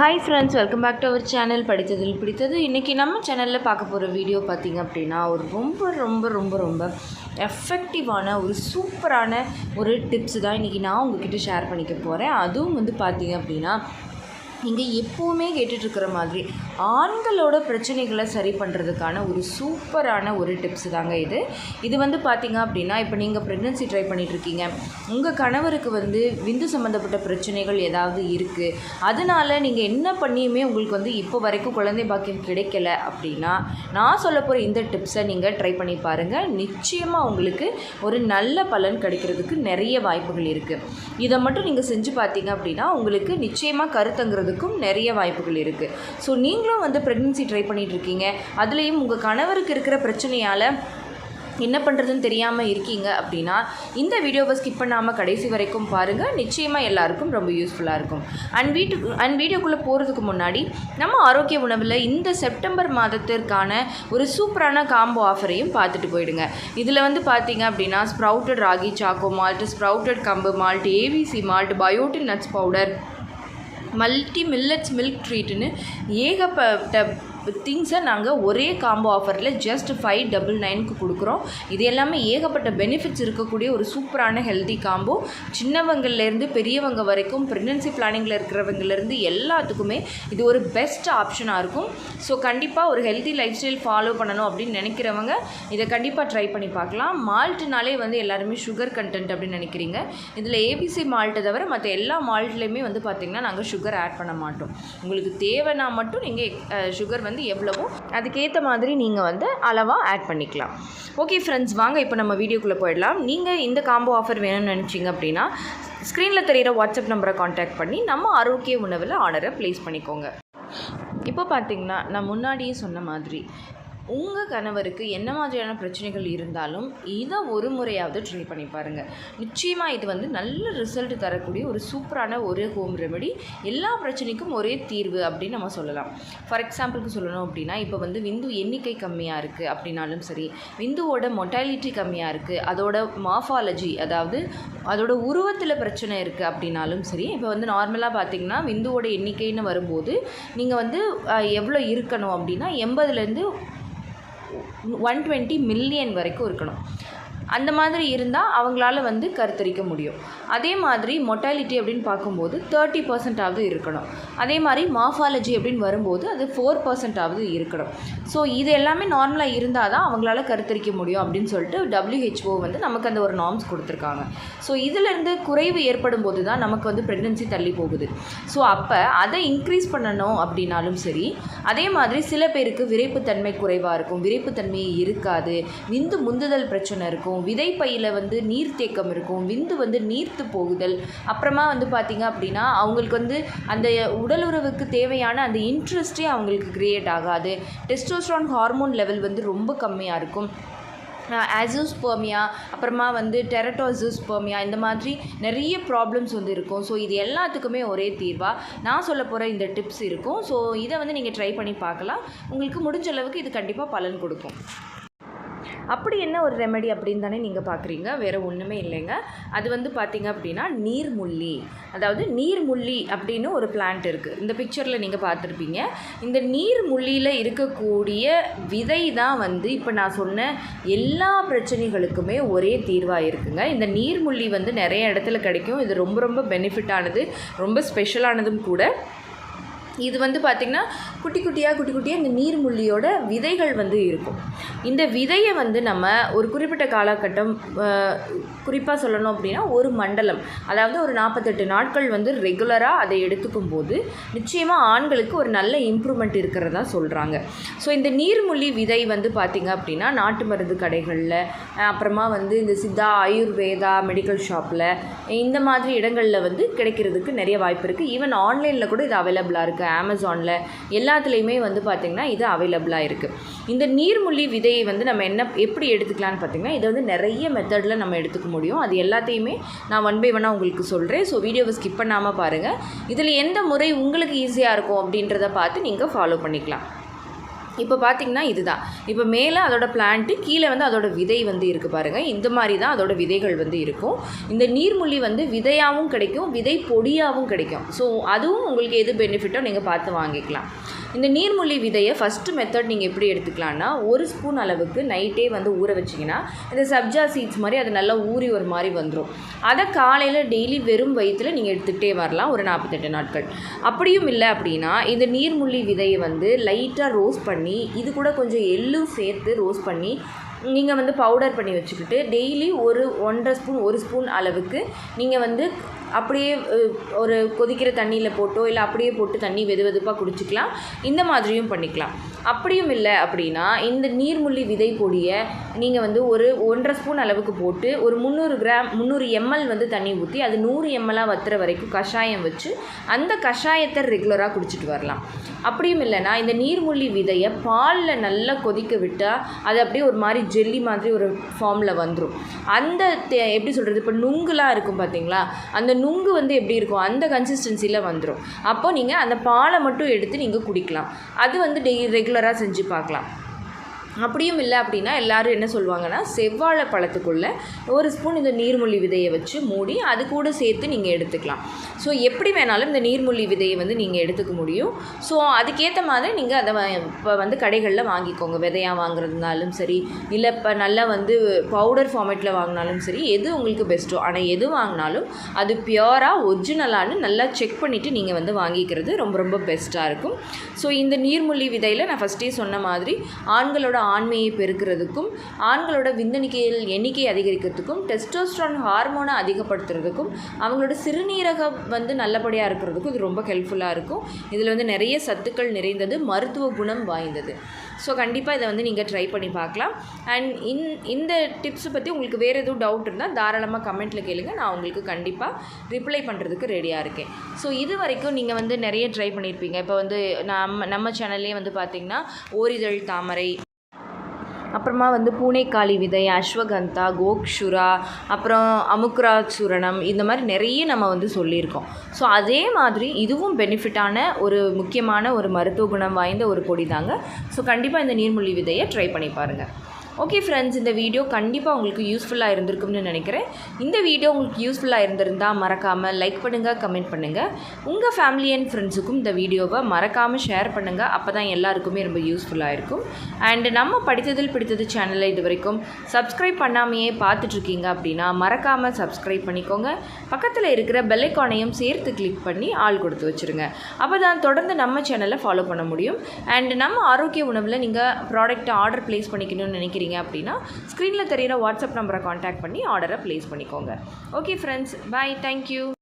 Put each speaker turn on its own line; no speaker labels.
Hi friends welcome back to our channel படித்ததில் பிடித்தது. இன்றைக்கி நம்ம சேனலில் பார்க்க போகிற வீடியோ பார்த்திங்க அப்படின்னா ஒரு ரொம்ப ரொம்ப ரொம்ப ரொம்ப எஃபெக்டிவான ஒரு சூப்பரான ஒரு டிப்ஸ் தான் இன்றைக்கி நான் உங்ககிட்ட ஷேர் பண்ணிக்க போகிறேன் அதுவும் வந்து பார்த்திங்க அப்படின்னா நீங்கள் எப்போவுமே கேட்டுட்ருக்கிற மாதிரி ஆண்களோட பிரச்சனைகளை சரி பண்ணுறதுக்கான ஒரு சூப்பரான ஒரு டிப்ஸ் தாங்க இது. இது வந்து பார்த்தீங்க அப்படின்னா இப்போ நீங்கள் ப்ரெக்னென்சி ட்ரை பண்ணிகிட்ருக்கீங்க உங்கள் கணவருக்கு வந்து விந்து சம்மந்தப்பட்ட பிரச்சனைகள் ஏதாவது இருக்குது அதனால நீங்கள் என்ன பண்ணியுமே உங்களுக்கு வந்து இப்போ வரைக்கும் குழந்தை பாக்கியம் கிடைக்கல அப்படின்னா நான் சொல்ல போகிற இந்த டிப்ஸை நீங்கள் ட்ரை பண்ணி பாருங்கள் நிச்சயமாக உங்களுக்கு ஒரு நல்ல பலன் கிடைக்கிறதுக்கு நிறைய வாய்ப்புகள் இருக்குது இதை மட்டும் நீங்கள் செஞ்சு பார்த்தீங்க அப்படின்னா உங்களுக்கு நிச்சயமாக கருத்துங்கிறது கருத்தங்கிறதுக்கும் நிறைய வாய்ப்புகள் இருக்குது ஸோ நீங்களும் வந்து ப்ரெக்னென்சி ட்ரை பண்ணிகிட்ருக்கீங்க அதுலேயும் உங்கள் கணவருக்கு இருக்கிற பிரச்சனையால் என்ன பண்ணுறதுன்னு தெரியாமல் இருக்கீங்க அப்படின்னா இந்த வீடியோவை ஸ்கிப் பண்ணாமல் கடைசி வரைக்கும் பாருங்கள் நிச்சயமாக எல்லாருக்கும் ரொம்ப யூஸ்ஃபுல்லாக இருக்கும். அண்ட் வீட்டுக்கு அண்ட் வீடியோக்குள்ளே போகிறதுக்கு முன்னாடி நம்ம ஆரோக்கிய உணவில் இந்த செப்டம்பர் மாதத்திற்கான ஒரு சூப்பரான காம்போ ஆஃபரையும் பார்த்துட்டு போயிடுங்க. இதில் வந்து பார்த்தீங்க அப்படின்னா sprouted ragi choco malt sprouted கம்பு malt ABC malt biotin nuts powder multi millets milk ட்ரீட்டுன்னு ஏகப்பட்ட திங்ஸை நாங்கள் ஒரே காம்போ ஆஃபரில் ஜஸ்ட் ஃபைவ் டபுள் நைனுக்கு கொடுக்குறோம். இது எல்லாமே ஏகப்பட்ட பெனிஃபிட்ஸ் இருக்கக்கூடிய ஒரு சூப்பரான ஹெல்தி காம்போ சின்னவங்கள்லேருந்து பெரியவங்க வரைக்கும் ப்ரெக்னென்சி பிளானிங்கில் இருக்கிறவங்கலேருந்து எல்லாத்துக்குமே இது ஒரு பெஸ்ட் ஆப்ஷனாக இருக்கும். ஸோ கண்டிப்பாக ஒரு ஹெல்தி லைஃப் ஸ்டைல் ஃபாலோ பண்ணணும் அப்படின்னு நினைக்கிறவங்க இதை கண்டிப்பாக ட்ரை பண்ணி பார்க்கலாம். மால்ட்டுனாலே வந்து எல்லாருமே சுகர் கண்டென்ட் அப்படின்னு நினைக்கிறீங்க. இதில் ஏபிசி மால்ட்டை தவிர மற்ற எல்லா மால்ட்லேயுமே வந்து பார்த்திங்கன்னா நாங்கள் சுகர் ஆட் பண்ண மாட்டோம். உங்களுக்கு தேவைன்னா மட்டும் நீங்கள் சுகர் வந்து எவ்வளவோ. அதுக்கேற்ற மாதிரி நீங்கள் வந்து அளவாக ஆட் பண்ணிக்கலாம். ஓகே ஃப்ரெண்ட்ஸ் வாங்க இப்போ நம்ம வீடியோக்குள்ளே போயிடலாம். நீங்கள் இந்த காம்போ ஆஃபர் வேணும்னு நினச்சிங்க அப்படின்னா ஸ்க்ரீனில் தெரிகிற வாட்ஸ்அப் நம்பரை காண்டாக்ட் பண்ணி நம்ம ஆரோக்கிய உணவில் ஆர்டரை ப்ளேஸ் பண்ணிக்கோங்க. இப்போ பார்த்தீங்கன்னா நான் முன்னாடியே சொன்ன மாதிரி உங்கள் கணவருக்கு என்ன மாதிரியான பிரச்சனைகள் இருந்தாலும் இதை ஒரு முறையாவது ட்ரை பண்ணி பாருங்கள் நிச்சயமாக இது வந்து நல்ல ரிசல்ட் தரக்கூடிய ஒரு சூப்பரான ஒரு ஹோம் ரெமெடி எல்லா பிரச்சனைக்கும் ஒரே தீர்வு அப்படின்னு நம்ம சொல்லலாம். ஃபார் எக்ஸாம்பிளுக்கு சொல்லணும் அப்படின்னா இப்போ வந்து விந்து எண்ணிக்கை கம்மியாக இருக்குது அப்படின்னாலும் சரி விந்துவோட மொட்டாலிட்டி கம்மியாக இருக்குது அதோட மாஃபாலஜி அதாவது அதோட உருவத்தில் பிரச்சனை இருக்குது அப்படின்னாலும் சரி இப்போ வந்து நார்மலாக பார்த்தீங்கன்னா விந்துவோட எண்ணிக்கைன்னு வரும்போது நீங்கள் வந்து எவ்வளோ இருக்கணும் அப்படின்னா எண்பதுலேருந்து ஒன் டுவெண்ட்டி மில்லியன் வரைக்கும் இருக்கணும். அந்த மாதிரி இருந்தால் அவங்களால வந்து கருத்தரிக்க முடியும். அதே மாதிரி மொட்டாலிட்டி அப்படின்னு பார்க்கும்போது தேர்ட்டி பர்சன்டாவது இருக்கணும். அதே மாதிரி மாஃபாலஜி அப்படின்னு வரும்போது அது ஃபோர் பர்சன்டாவது இருக்கணும். ஸோ இது எல்லாமே நார்மலாக இருந்தால் தான் அவங்களால கருத்தரிக்க முடியும் அப்படின்னு சொல்லிட்டு டபிள்யூஹெச்ஓ வந்து நமக்கு அந்த ஒரு நார்ம்ஸ் கொடுத்துருக்காங்க. ஸோ இதிலேருந்து குறைவு ஏற்படும் போது தான் நமக்கு வந்து ப்ரெக்னென்சி தள்ளி போகுது. ஸோ அப்போ அதை இன்க்ரீஸ் பண்ணணும் அப்படின்னாலும் சரி அதே மாதிரி சில பேருக்கு விரைப்புத்தன்மை குறைவாக இருக்கும். விரைப்புத்தன்மை இருக்காது. விந்து முந்துதல் பிரச்சனை இருக்கும். விதைப்பையில் வந்து நீர்த்தேக்கம் இருக்கும். விந்து வந்து நீர்த்து போகுதல். அப்புறமா வந்து பார்த்திங்க அப்படின்னா அவங்களுக்கு வந்து அந்த உடலுறவுக்கு தேவையான அந்த இன்ட்ரெஸ்ட்டே அவங்களுக்கு க்ரியேட் ஆகாது. டெஸ்டோஸ்ட்ரான் ஹார்மோன் லெவல் வந்து ரொம்ப கம்மியாக இருக்கும். ஆசோஸ்பர்மியா அப்புறமா வந்து டெரட்டோசோஸ்பர்மியா இந்த மாதிரி நிறைய ப்ராப்ளம்ஸ் வந்து இருக்கும். ஸோ இது எல்லாத்துக்குமே ஒரே தீர்வாக நான் சொல்ல போகிற இந்த டிப்ஸ் இருக்கும். ஸோ இதை வந்து நீங்கள் ட்ரை பண்ணி பார்க்கலாம். உங்களுக்கு முடிஞ்ச அளவுக்கு இது கண்டிப்பாக பலன் கொடுக்கும். அப்படி என்ன ஒரு ரெமெடி அப்படின்னு தானே நீங்கள் பார்க்குறீங்க வேறு ஒன்றுமே இல்லைங்க. அது வந்து பார்த்தீங்க அப்படின்னா நீர்முள்ளி. அதாவது நீர்முள்ளி அப்படின்னு ஒரு பிளான்ட் இருக்குது இந்த பிக்சரில் நீங்கள் பார்த்துருப்பீங்க. இந்த நீர்முள்ளியில் இருக்கக்கூடிய விதை தான் வந்து இப்போ நான் சொன்ன எல்லா பிரச்சனைகளுக்குமே ஒரே தீர்வாக இருக்குங்க. இந்த நீர்முள்ளி வந்து நிறைய இடத்துல கிடைக்கும். இது ரொம்ப ரொம்ப பெனிஃபிட்டானது ரொம்ப ஸ்பெஷலானதும் கூட. இது வந்து பார்த்திங்கன்னா குட்டி குட்டியாக குட்டி குட்டியாக இந்த நீர்முள்ளியோட விதைகள் வந்து இருக்கும். இந்த விதையை வந்து நம்ம ஒரு குறிப்பிட்ட காலகட்டம் குறிப்பாக சொல்லணும் அப்படின்னா ஒரு மண்டலம் அதாவது ஒரு நாற்பத்தெட்டு நாட்கள் வந்து ரெகுலராக அதை எடுத்துக்கும் போது நிச்சயமாக ஆண்களுக்கு ஒரு நல்ல இம்ப்ரூவ்மெண்ட் இருக்கிறதா சொல்கிறாங்க ஸோ இந்த நீர்முள்ளி விதை வந்து பார்த்திங்க அப்படின்னா நாட்டு மருந்து கடைகளில் அப்புறமா வந்து இந்த சித்தா ஆயுர்வேதா மெடிக்கல் ஷாப்பில் இந்த மாதிரி இடங்களில் வந்து கிடைக்கிறதுக்கு நிறைய வாய்ப்பு இருக்குது ஈவன் ஆன்லைனில் கூட இது அவைலபிளாக இருக்குது அமேசானில் எல்லாத்துலேயுமே வந்து பார்த்திங்கன்னா இது அவைலபிளாக இருக்குது இந்த நீர்முள்ளி விதையை வந்து நம்ம என்ன எப்படி எடுத்துக்கலாம்னு பார்த்திங்கன்னா இதை வந்து நிறைய மெத்தடில் நம்ம எடுத்துக்க முடியும். அது எல்லாத்தையுமே நான் ஒன் பை ஒன்னாக உங்களுக்கு சொல்கிறேன் ஸோ வீடியோவை ஸ்கிப் பண்ணாமல் பாருங்கள் இதில் எந்த முறை உங்களுக்கு ஈஸியாக இருக்கும் அப்படின்றத பார்த்து நீங்கள் ஃபாலோ பண்ணிக்கலாம். இப்போ பார்த்தீங்கன்னா இதுதான். இப்போ மேலே அதோட பிளான்ட்டு கீழே வந்து அதோட விதை வந்து இருக்குது பாருங்கள் இந்த மாதிரி தான் அதோட விதைகள் வந்து இருக்கும். இந்த நீர்முள்ளி வந்து விதையாகவும் கிடைக்கும் விதை பொடியாகவும் கிடைக்கும். ஸோ அதுவும் உங்களுக்கு எது பெனிஃபிட்டோ நீங்கள் பார்த்து வாங்கிக்கலாம். இந்த நீர்முள்ளி விதையை ஃபஸ்ட்டு மெத்தட் நீங்கள் எப்படி எடுத்துக்கலாம்னா ஒரு ஸ்பூன் அளவுக்கு நைட்டே வந்து ஊற வச்சிங்கன்னா இந்த சப்ஜா சீட்ஸ் மாதிரி அது நல்லா ஊறி ஒரு மாதிரி வந்துடும் அதை காலையில் டெய்லி வெறும் வயிற்றில் நீங்கள் எடுத்துக்கிட்டே வரலாம் ஒரு நாற்பத்தெட்டு நாட்கள். அப்படியும் இல்லை அப்படின்னா இந்த நீர்முள்ளி விதையை வந்து லைட்டாக ரோஸ்ட் பண்ணி இது கூட கொஞ்சம் எள்ளும் சேர்த்து ரோஸ்ட் பண்ணி நீங்கள் வந்து பவுடர் பண்ணி வச்சுக்கிட்டு டெய்லி ஒரு ஒன்றரை ஸ்பூன் ஒரு ஸ்பூன் அளவுக்கு நீங்கள் வந்து அப்படியே ஒரு கொதிக்கிற தண்ணியில் போட்டோ இல்லை அப்படியே போட்டு தண்ணி வெது வெதுப்பாக குடிச்சிக்கலாம். இந்த மாதிரியும் பண்ணிக்கலாம். அப்படியும் இல்லை அப்படின்னா இந்த நீர்முள்ளி விதை பொடியை நீங்கள் வந்து ஒரு ஒன்றரை ஸ்பூன் அளவுக்கு போட்டு ஒரு முந்நூறு கிராம் முந்நூறு எம்எல் வந்து தண்ணி ஊற்றி அது நூறு எம்எல்லாக வத்துற வரைக்கும் கஷாயம் வச்சு அந்த கஷாயத்தை ரெகுலராக குடிச்சிட்டு வரலாம். அப்படியும் இல்லைன்னா இந்த நீர்முள்ளி விதையை பாலில் நல்லா கொதிக்க விட்டால் அது அப்படியே ஒரு மாதிரி ஜெல்லி மாதிரி ஒரு ஃபார்மில் வந்துடும் அந்த தே- எப்படி சொல்கிறது இப்போ நுங்குலாம் இருக்கும் பார்த்தீங்களா அந்த நுங்கு வந்து எப்படி இருக்கும்? அந்த கன்சிஸ்டன்சியில் வந்துடும் அப்போ நீங்கள் அந்த பாலை மட்டும் எடுத்து நீங்கள் குடிக்கலாம். அது வந்து டெய் ரெகுலராக செஞ்சு பார்க்கலாம். அப்படியும் இல்லை அப்படின்னா எல்லாரும் என்ன சொல்லுவாங்கன்னா செவ்வாழை பழத்துக்குள்ளே ஒரு ஸ்பூன் இந்த நீர்முள்ளி விதையை வச்சு மூடி அது கூட சேர்த்து நீங்கள் எடுத்துக்கலாம். ஸோ எப்படி வேணாலும் இந்த நீர்மொழி விதையை வந்து நீங்கள் எடுத்துக்க முடியும். ஸோ அதுக்கேற்ற மாதிரி நீங்கள் அதை இப்போ வந்து கடைகளில் வாங்கிக்கோங்க. விதையாக வாங்குறதுனாலும் சரி இல்லை இப்போ நல்லா வந்து பவுடர் ஃபார்மேட்டில் வாங்கினாலும் சரி எது உங்களுக்கு பெஸ்ட்டோ ஆனால் எது வாங்கினாலும் அது பியூராக ஒரிஜினலானு நல்லா செக் பண்ணிவிட்டு நீங்கள் வந்து வாங்கிக்கிறது ரொம்ப ரொம்ப பெஸ்ட்டாக இருக்கும். ஸோ இந்த நீர்மொழி விதையில் நான் ஃபஸ்ட்டே சொன்ன மாதிரி ஆண்களோட ஆண்மையை பெருக்கிறதுக்கும் ஆண்களோட விந்தணிக்கையில் எண்ணிக்கை அதிகரிக்கிறதுக்கும் டெஸ்டோஸ்ட்ரான் ஹார்மோனை அதிகப்படுத்துறதுக்கும் அவங்களோட சிறுநீரகம் வந்து நல்லபடியாக இருக்கிறதுக்கும் இது ரொம்ப ஹெல்ப்ஃபுல்லாக இருக்கும். இதில் வந்து நிறைய சத்துக்கள் நிறைந்தது மருத்துவ குணம் வாய்ந்தது. ஸோ கண்டிப்பாக இதை வந்து நீங்கள் ட்ரை பண்ணி பார்க்கலாம். அண்ட் இன் இந்த டிப்ஸை பற்றி உங்களுக்கு வேறு எதுவும் டவுட் இருந்தால் தாராளமாக கமெண்ட்டில் கேளுங்கள் நான் உங்களுக்கு கண்டிப்பாக ரிப்ளை பண்ணுறதுக்கு ரெடியாக இருக்கேன். ஸோ இது வரைக்கும் நீங்கள் வந்து நிறைய ட்ரை பண்ணியிருப்பீங்க இப்போ வந்து நம்ம நம்ம சேனல்லே வந்து பார்த்திங்கன்னா ஓரிதழ் தாமரை அப்புறமா வந்து பூனைக்காளி விதை அஸ்வகந்தா கோக்ஷுரா அப்புறம் அமுக்ரா சூரணம் இந்த மாதிரி நிறைய நம்ம வந்து சொல்லியிருக்கோம். ஸோ அதே மாதிரி இதுவும் பெனிஃபிட்டான ஒரு முக்கியமான ஒரு மருத்துவ குணம் வாய்ந்த ஒரு பொடி தாங்க. ஸோ கண்டிப்பாக இந்த நீர்மொழி விதையை ட்ரை பண்ணி பாருங்கள் ஓகே ஃப்ரெண்ட்ஸ் இந்த வீடியோ கண்டிப்பாக உங்களுக்கு யூஸ்ஃபுல்லாக இருந்திருக்கும்னு நினைக்கிறேன். இந்த வீடியோ உங்களுக்கு யூஸ்ஃபுல்லாக இருந்திருந்தால் மறக்காமல் லைக் பண்ணுங்கள் கமெண்ட் பண்ணுங்கள் உங்கள் ஃபேமிலி அண்ட் ஃப்ரெண்ட்ஸுக்கும் இந்த வீடியோவை மறக்காமல் ஷேர் பண்ணுங்கள் அப்போ தான் எல்லாருக்குமே ரொம்ப யூஸ்ஃபுல்லாக இருக்கும். அண்ட் நம்ம படித்ததில் பிடித்தது சேனலை இது வரைக்கும் சப்ஸ்கிரைப் பண்ணாமையே பார்த்துட்ருக்கீங்க அப்படின்னா மறக்காமல் சப்ஸ்கிரைப் பண்ணிக்கோங்க. பக்கத்தில் இருக்கிற பெல்லைக்கானையும் சேர்த்து கிளிக் பண்ணி ஆள் கொடுத்து வச்சுருங்க. அப்போ தான் தொடர்ந்து நம்ம சேனலை ஃபாலோ பண்ண முடியும். அண்ட் நம்ம ஆரோக்கிய உணவில் நீங்கள் ப்ராடக்ட்டை ஆர்டர் ப்ளேஸ் பண்ணிக்கணும்னு நினைக்கிறீங்க அப்படின்னா ஸ்க்ரீனில் தெரியிற வாட்ஸ்அப் நம்பரை காண்டாக்ட் பண்ணி ஆர்டரை ப்ளேஸ் பண்ணிக்கோங்க. Okay friends bye thank you